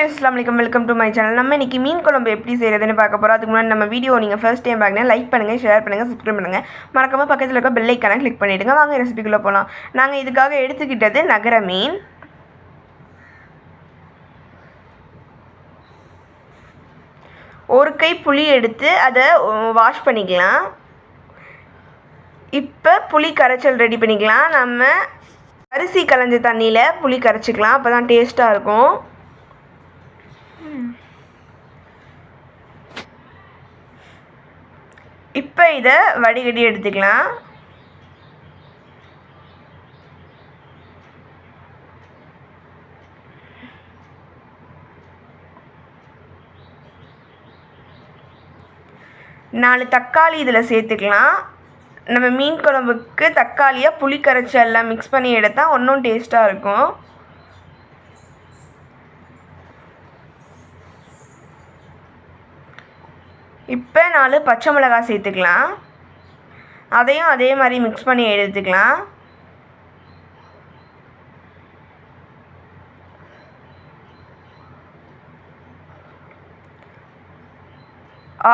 அஸ்லாம் வலைக்கம் welcome to my channel நம்ம இன்றைக்கி மீன் குழம்பு எப்படி செய்கிறதுன்னு பார்க்க போகிறோம் அதுக்கு முன்னாடி நம்ம வீடியோ நீங்கள் ஃபர்ஸ்ட் டைம் பார்க்கணும் லைக் பண்ணுங்கள் ஷேர் பண்ணுங்கள் சப்ஸ்கிரைப் பண்ணுங்கள் மறக்காமல் பக்கத்தில் இருக்க பெல் ஐக்கான கிளிக் பண்ணிவிடுங்க வாங்க ரெசிபிக்குள்ளே போகலாம் நாங்கள் இதுக்காக எடுத்துக்கிட்டது நகர மீன். ஒரு கை புளி எடுத்து அதை வாஷ் பண்ணிக்கலாம். இப்போ புளி கரைச்சல் ரெடி பண்ணிக்கலாம். நம்ம அரிசி கலைஞ்ச தண்ணியில் புளி கரைச்சிக்கலாம். அப்போ தான் டேஸ்ட்டாக இருக்கும். இப்போ இதை வடிகட்டி எடுத்துக்கலாம். நாலு தக்காளி இதில் சேர்த்துக்கலாம். நம்ம மீன் குழம்புக்கு தக்காளியாக புளி கரைச்சி எல்லாம் மிக்ஸ் பண்ணி எடுத்தால் இன்னும் டேஸ்ட்டாக இருக்கும். இப்போ நாலு பச்சை மிளகாய் சேர்த்துக்கலாம். அதையும் அதே மாதிரி மிக்ஸ் பண்ணி எடுத்துக்கலாம்.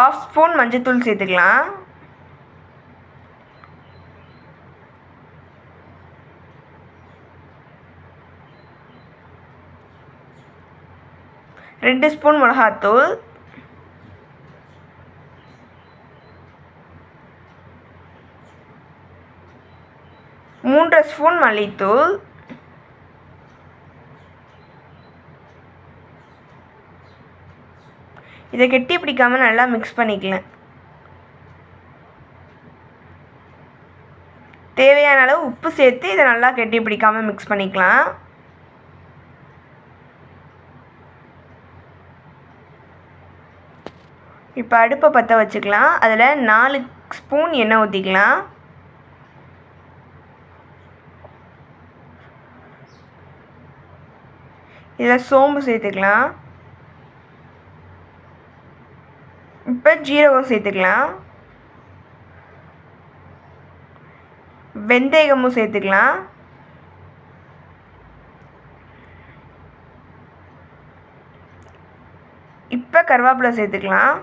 ஆஃப் ஸ்பூன் மஞ்சத்தூள் சேர்த்துக்கலாம். ரெண்டு ஸ்பூன் மிளகாத்தூள். மூன்றரை ஸ்பூன் மல்லித்தூள். இதை கெட்டி பிடிக்காமல் நல்லா மிக்ஸ் பண்ணிக்கலாம். தேவையான அளவு உப்பு சேர்த்து இதை நல்லா கெட்டி பிடிக்காமல் மிக்ஸ் பண்ணிக்கலாம். இப்போ அடுப்பை பற்ற வச்சுக்கலாம். அதில் நாலு ஸ்பூன் எண்ணெய் ஊற்றிக்கலாம் இதில் சோம்பு சேர்த்துக்கலாம். இப்போ ஜீரகம் சேர்த்துக்கலாம். வெந்தயமும் சேர்த்துக்கலாம். இப்போ கருவேப்பிலை சேர்த்துக்கலாம்.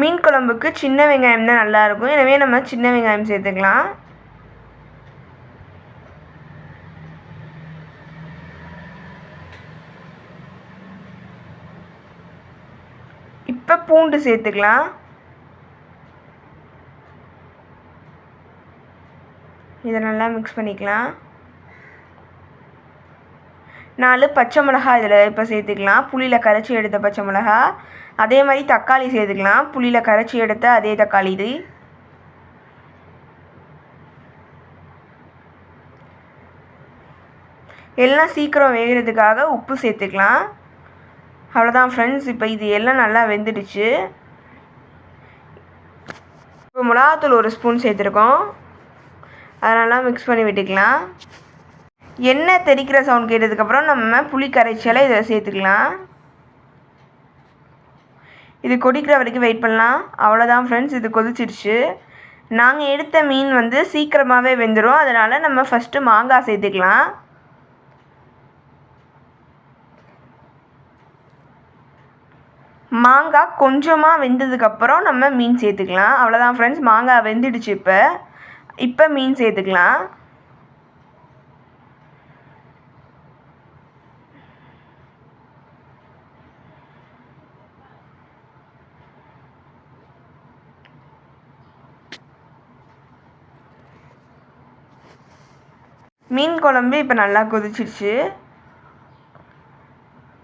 மீன் குழம்புக்கு சின்ன வெங்காயம் தான் நல்லாயிருக்கும் எனவே நம்ம சின்ன வெங்காயம் சேர்த்துக்கலாம். இப்போ பூண்டு சேர்த்துக்கலாம். இதை நல்லா மிக்ஸ் பண்ணிக்கலாம். நாலு பச்சை மிளகா இதில் இப்போ சேர்த்துக்கலாம். புளியில் கரைச்சி எடுத்த பச்சை மிளகா அதே மாதிரி தக்காளி சேர்த்துக்கலாம். புளியில் கரைச்சி எடுத்த அதே தக்காளி இது. எல்லாம் சீக்கிரம் வேகிறதுக்காக உப்பு சேர்த்துக்கலாம். அவ்வளோதான் ஃப்ரெண்ட்ஸ் இப்போ இது எல்லாம் நல்லா வெந்துடுச்சு. இப்போ மிளகாத்தூள் ஒரு ஸ்பூன் சேர்த்துருக்கோம். அதனால மிக்ஸ் பண்ணி விட்டுக்கலாம். எண்ணெய் தெறிக்கிற சவுண்ட் கேட்டதுக்கப்புறம் நம்ம புளி கரைச்சலை இதை சேர்த்துக்கலாம். இது கொதிக்கிற வரைக்கும் வெயிட் பண்ணலாம். அவ்வளோதான் ஃப்ரெண்ட்ஸ் இது கொதிச்சிருச்சு. நாங்கள் எடுத்த மீன் வந்து சீக்கிரமாகவே வெந்துடும் அதனால் நம்ம ஃபஸ்ட்டு மாங்காய் சேர்த்துக்கலாம். மாங்காய் கொஞ்சமாக வெந்ததுக்கப்புறம் நம்ம மீன் சேர்த்துக்கலாம். அவ்வளோதான் ஃப்ரெண்ட்ஸ் மாங்காய் வெந்துடுச்சு இப்போ. இப்போ மீன் சேர்த்துக்கலாம். மீன் குழம்பு இப்போ நல்லா கொதிச்சிருச்சு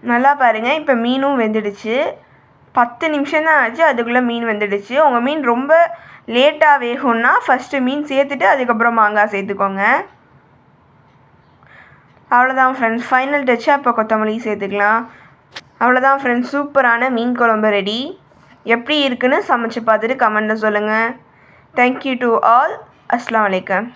நல்லா பாருங்கள் இப்போ மீனும் வெந்துடுச்சு. பத்து நிமிஷம் தான் ஆச்சு அதுக்குள்ளே மீன் வந்துடுச்சு. உங்கள் மீன் ரொம்ப லேட்டாக வேகும்னா ஃபஸ்ட்டு மீன் சேர்த்துட்டு அதுக்கப்புறம் மாங்காய் சேர்த்துக்கோங்க. அவ்வளோதான் ஃப்ரெண்ட்ஸ் ஃபைனல் டச்சு அப்போ கொத்தமல்லி சேர்த்துக்கலாம். அவ்வளோதான் ஃப்ரெண்ட்ஸ் சூப்பரான மீன் குழம்பு ரெடி எப்படி இருக்குன்னு சமைச்சு பார்த்துட்டு கமெண்ட்டில் சொல்லுங்கள் தேங்க்யூ டு ஆல் அஸ்லாம் வலைக்கம்